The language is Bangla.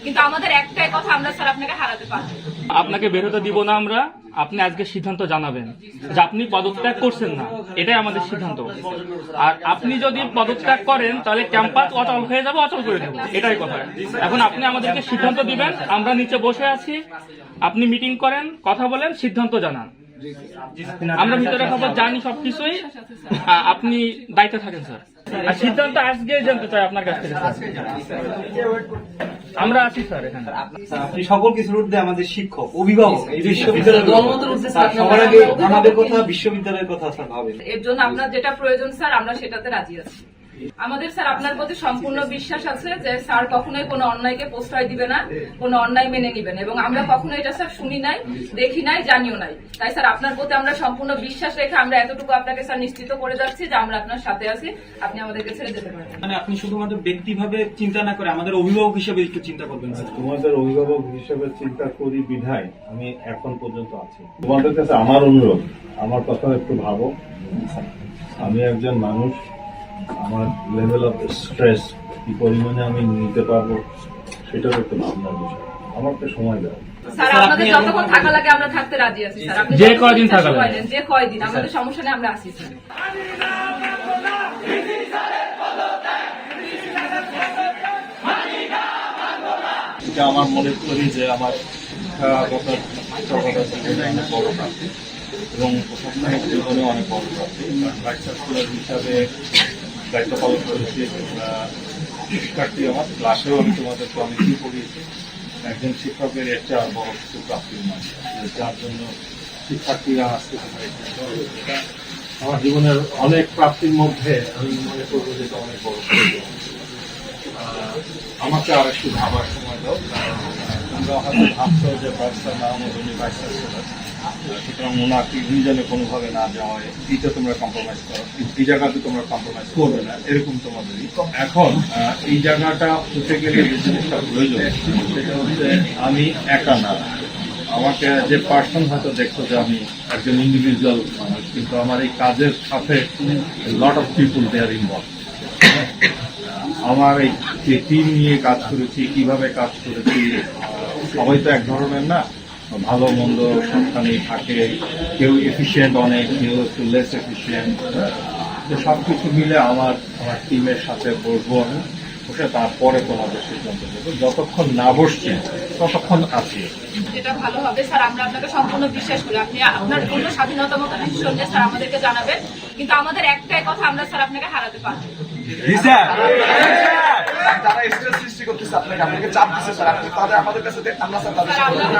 কিন্তু আমাদের একটাই কথা, আমরা স্যার আপনাকে হারাতে পারব আপনাকে বের হতে দিব না আমরা, আপনি আজকে সিদ্ধান্ত জানাবেন যে আপনি পদত্যাগ করছেন না। এটাই আমাদের সিদ্ধান্ত। আর আপনি যদি পদত্যাগ করেন, তাহলে ক্যাম্পাস অচল হয়ে যাবে অচল করে দেবো। এটাই কথা। এখন আপনি আমাদেরকে সিদ্ধান্ত দিবেন, আমরা নিচে বসে আছি। আপনি মিটিং করেন, কথা বলেন, সিদ্ধান্ত জানান। আমরা ভিতরে খবর জানি সবকিছুই। আপনি দায়িত্বে থাকেন, স্যার। আর সিদ্ধান্ত আজকে জানতে চাই আপনার কাছ থেকে আমরা আছি স্যার এখানে। আপনি সকল কিছুর ঊর্ধ্বে আমাদের শিক্ষক অভিভাবক। এই বিশ্ববিদ্যালয়ের সবার আগে আমাদের কথা বিশ্ববিদ্যালয়ের কথা স্যার ভাবেন। এর জন্য আপনার যেটা প্রয়োজন স্যার আমরা সেটাতে রাজি আছি। আমাদের স্যার আপনার প্রতি সম্পূর্ণ বিশ্বাস আছে যে স্যার কখনোই কোনো অন্যায়কে প্রশ্রয় দিবে না কোনো অন্যায় মেনে নিবেন এবং আমরা কখনো এটা স্যার শুনি নাই দেখি নাই জানিও নাই। তাই স্যার আপনার প্রতি আমরা সম্পূর্ণ বিশ্বাস রেখে আমরা এতটুকু আপনাকে স্যার নিশ্চিত করে যাচ্ছি যে আমরা আপনার সাথে আছি আপনি আমাদেরকে ছেড়ে যেতে পারবেন মানে আপনি শুধুমাত্র ব্যক্তিভাবে চিন্তা না করে আমাদের অভিভাবক হিসেবে একটু চিন্তা করবেন তোমাদের অভিভাবক হিসেবে চিন্তা করি বিধায় আমি এখন পর্যন্ত আছি। তোমাদের কাছে আমার অনুরোধ আমার কথা একটু ভাবো। আমি একজন মানুষ আমার লেভেল অফ স্ট্রেস কি পরিমাণে আমি নিতে পারব সেটাও একটু ভাবনার বিষয়। আমাকে সময় দাও স্যার আপনাদের যতক্ষণ থাকা লাগে আমরা থাকতে রাজি আছি স্যার। আপনি যে কয়দিন থাকা যে আমাদের সমস্যা নেই আমরা এটা আমার মনে করি যে আমার বড় প্রাপ্তি এবং জীবনে অনেক বড় প্রাপ্তি। হিসাবে দায়িত্ব পালন করেছি শিক্ষার্থী আমার, ক্লাসেও আমি তোমাদেরকে অনেকই পড়িয়েছি একজন শিক্ষকের একটা বড় কিছু প্রাপ্তির মানে যার জন্য শিক্ষার্থীরা আজকে। এটা আমার জীবনের অনেক প্রাপ্তির মধ্যে আমি মনে করব যে এটা অনেক বড় আমাকে আর একটু ভাবার সময় দাও তোমরা হয়তো ভাবছ যে ব্যবসা নাম ভাইস চ্যান্সেলর সুতরাং ওনাকে কোনোভাবে না তোমরা কম্প্রোমাইজ করো। এই জায়গাতে তোমরা কম্প্রোমাইজ করবে না, এরকম তোমাদেরই এখন এই জায়গাটা হতে গেলে যে জিনিসটা প্রয়োজন, সেটা হচ্ছে আমি একা না। আমাকে যে পার্সন হয়তো দেখছ যে আমি একজন ইন্ডিভিজুয়াল মানুষ, কিন্তু আমার এই কাজের সাথে lot of people there involve আমার এই যে টিম নিয়ে কাজ করেছি, কীভাবে কাজ করেছি, সবাই তো এক ধরনের না। ভালো মন্দ সবখানেই থাকে। কেউ এফিসিয়েন্ট অনেক কেউ একটু লেস এফিসিয়েন্ট তো সব কিছু মিলে আমার আমার টিমের সাথে বসবো আমি। বসে তারপরে তোমাদের সিদ্ধান্ত দেবো যতক্ষণ না বসছি ততক্ষণ আছি। যেটা ভালো হবে স্যার আমরা আপনাকে সম্পূর্ণ বিশ্বাস করি। আপনি আপনার পূর্ণ স্বাধীনতা মতো নিয়ে স্যার আমাদেরকে জানাবেন। কিন্তু আমাদের একটাই কথা আমরা স্যার আপনাকে হারাতে পারব। যারা স্ট্রেস সৃষ্টি করতেছে আপনাকে। আপনাকে চাপ দিচ্ছে স্যার। আপনি তাদের আমাদের কাছে আমরা স্যার